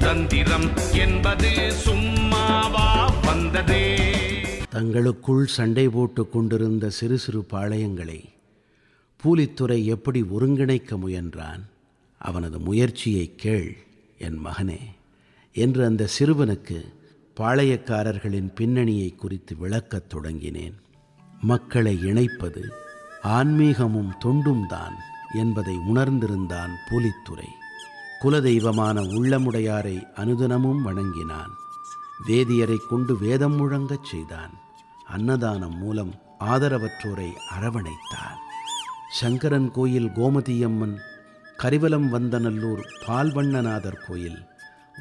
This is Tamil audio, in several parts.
சுதந்திரம் என்பது சும்மாவா வந்ததே. தங்களுக்குள் சண்டை போட்டுக் கொண்டிருந்த சிறு சிறு பாளையங்களை பூலித்துறை எப்படி ஒருங்கிணைக்க முயன்றான்? அவனது முயற்சியை கேள் என் மகனே என்று அந்த சிறுவனுக்கு பாளையக்காரர்களின் பின்னணியை குறித்து விளக்கத் தொடங்கினேன். மக்களை இணைப்பது ஆன்மீகமும் தொண்டும் தான் என்பதை உணர்ந்திருந்தான் பூலித்துறை குலதெய்வமான உள்ளமுடையாரை அனுதினமும் வணங்கினான். வேதியரை கொண்டு வேதம் முழங்கச் செய்தான். அன்னதானம் மூலம் ஆதரவற்றோரை அரவணைத்தான். சங்கரன் கோயில் கோமதியம்மன் கரிவலம் வந்தநல்லூர் பால்வண்ணநாதர் கோயில்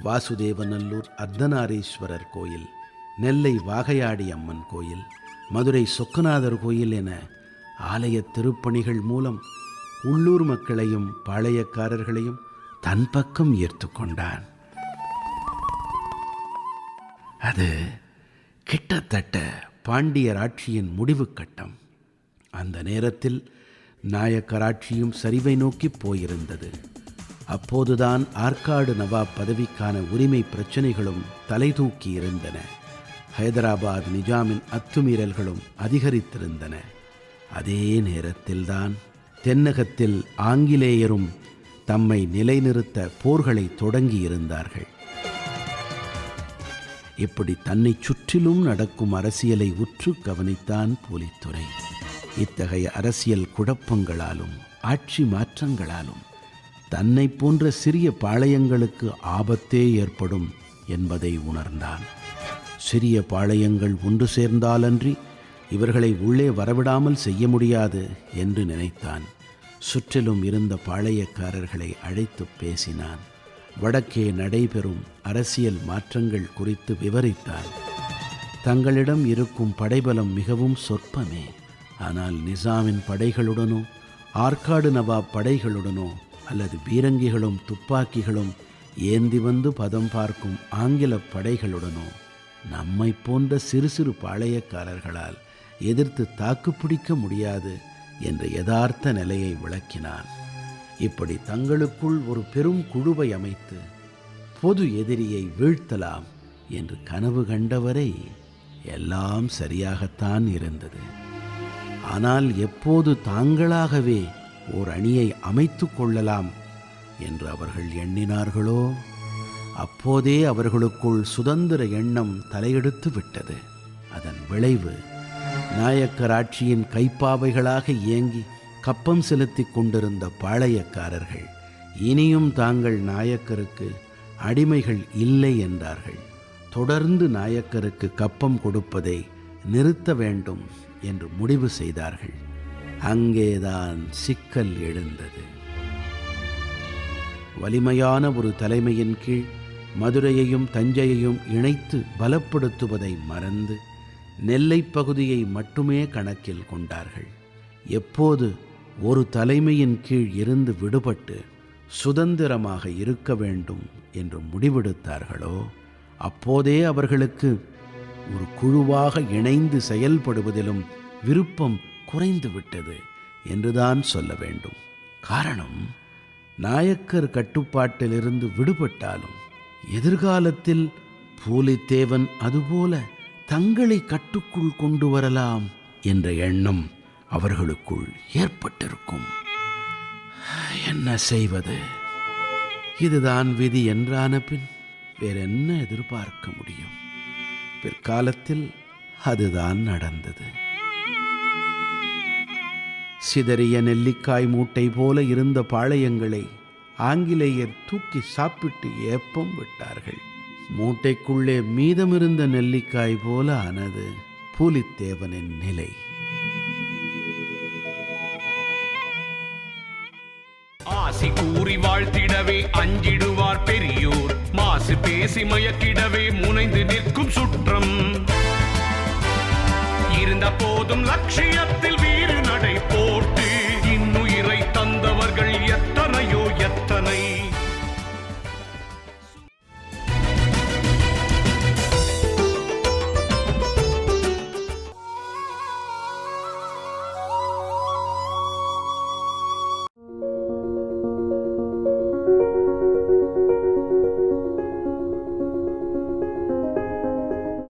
வாசுதேவநல்லூர் அர்த்தநாரீஸ்வரர் கோயில் நெல்லை வாகையாடி அம்மன் கோயில் மதுரை சொக்கநாதர் கோயில் என ஆலய திருப்பணிகள் மூலம் உள்ளூர் மக்களையும் பாளையக்காரர்களையும் தன் பக்கம் ஈர்த்து கொண்டான். அது கிட்டத்தட்ட பாண்டியர் ஆட்சியின் முடிவுக் கட்டம். அந்த நேரத்தில் நாயக்கராட்சியும் சரிவை நோக்கி போயிருந்தது. அப்போதுதான் ஆற்காடு நவாப் பதவிக்கான உரிமை பிரச்சனைகளும் தலை தூக்கி இருந்தன. ஹைதராபாத் நிஜாமின் அத்துமீறல்களும் அதிகரித்திருந்தன. அதே நேரத்தில்தான் தென்னகத்தில் ஆங்கிலேயரும் தம்மை நிலைநிறுத்த போர்களை தொடங்கியிருந்தார்கள். இப்படி தன்னை சுற்றிலும் நடக்கும் அரசியலை உற்று கவனித்தான் போலித்துறை. இத்தகைய அரசியல் குழப்பங்களாலும் ஆட்சி மாற்றங்களாலும் தன்னை போன்ற சிறிய பாளையங்களுக்கு ஆபத்தே ஏற்படும் என்பதை உணர்ந்தான். சிறிய பாளையங்கள் ஒன்று சேர்ந்தாலன்றி இவர்களை உள்ளே வரவிடாமல் செய்ய முடியாது என்று நினைத்தான். சுற்றிலும் இருந்த பாளையக்காரர்களை அழைத்து பேசினான். வடக்கே நடைபெறும் அரசியல் மாற்றங்கள் குறித்து விவரித்தான். தங்களிடம் இருக்கும் படைபலம் மிகவும் சொற்பமே. ஆனால் நிசாமின் படைகளுடனோ ஆற்காடு நவாப் படைகளுடனோ அல்லது பீரங்கிகளும் துப்பாக்கிகளும் ஏந்தி வந்து பதம் பார்க்கும் ஆங்கில படைகளுடனோ நம்மை போன்ற சிறு சிறு பாளையக்காரர்களால் எதிர்த்து தாக்குப்பிடிக்க முடியாது என்ற யதார்த்த நிலையை விளக்கினான். இப்படி தங்களுக்குள் ஒரு பெரும் குழுவை அமைத்து பொது எதிரியை வீழ்த்தலாம் என்று கனவு கண்டவரை எல்லாம் சரியாகத்தான் இருந்தது. ஆனால் எப்போது தாங்களாகவே ஓர் அணியை அமைத்து கொள்ளலாம் என்று அவர்கள் எண்ணினார்களோ? அப்போதே அவர்களுக்குள் சுதந்திர எண்ணம் தலையெடுத்து விட்டது. அதன் விளைவு நாயக்கர் ஆட்சியின் கைப்பாவைகளாக இயங்கி கப்பம் செலுத்திக் கொண்டிருந்த பாளையக்காரர்கள் இனியும் தாங்கள் நாயக்கருக்கு அடிமைகள் இல்லை என்றார்கள். தொடர்ந்து நாயக்கருக்கு கப்பம் கொடுப்பதை நிறுத்த வேண்டும் என்று முடிவு செய்தார்கள். அங்கேதான் சிக்கல் எழுந்தது. வலிமையான ஒரு தலைமையின் கீழ் மதுரையையும் தஞ்சையையும் இணைத்து பலப்படுத்துவதை மறந்து நெல்லை பகுதியை மட்டுமே கணக்கில் கொண்டார்கள். எப்போது ஒரு தலைமையின் கீழ் இருந்து விடுபட்டு சுதந்திரமாக இருக்க வேண்டும் என்று முடிவெடுத்தார்களோ அப்போதே அவர்களுக்கு ஒரு குழுவாக இணைந்து செயல்படுவதிலும் விருப்பம் குறைந்து விட்டது என்றுதான் சொல்ல வேண்டும். காரணம் நாயக்கர் கட்டுப்பாட்டிலிருந்து விடுபட்டாலும் எதிர்காலத்தில் பூலித்தேவன் அதுபோல தங்களை கட்டுக்குள் கொண்டு வரலாம் என்ற எண்ணம் அவர்களுக்குள் ஏற்பட்டிருக்கும். என்ன செய்வது? இதுதான் விதி என்றான பின் வேறென்ன எதிர்பார்க்க முடியும்? பிற்காலத்தில் அதுதான் நடந்தது. சிதறிய நெல்லிக்காய் மூட்டை போல இருந்த பாளையங்களை ஆங்கிலேயர் தூக்கி சாப்பிட்டு ஏப்பம் விட்டார்கள். மூட்டைக்குள்ளே மீதமிருந்த நெல்லிக்காய் போல ஆனது பூலித்தேவனின் நிலை. ஆசி கூறி வாழ்த்திடவே அஞ்சிடுவார் பெரியோர். மாசு பேசி மயக்கிடவே முனைந்து நிற்கும் சுற்றம். இருந்த போதும் லட்சியத்தில் வீறு நடை போட்டு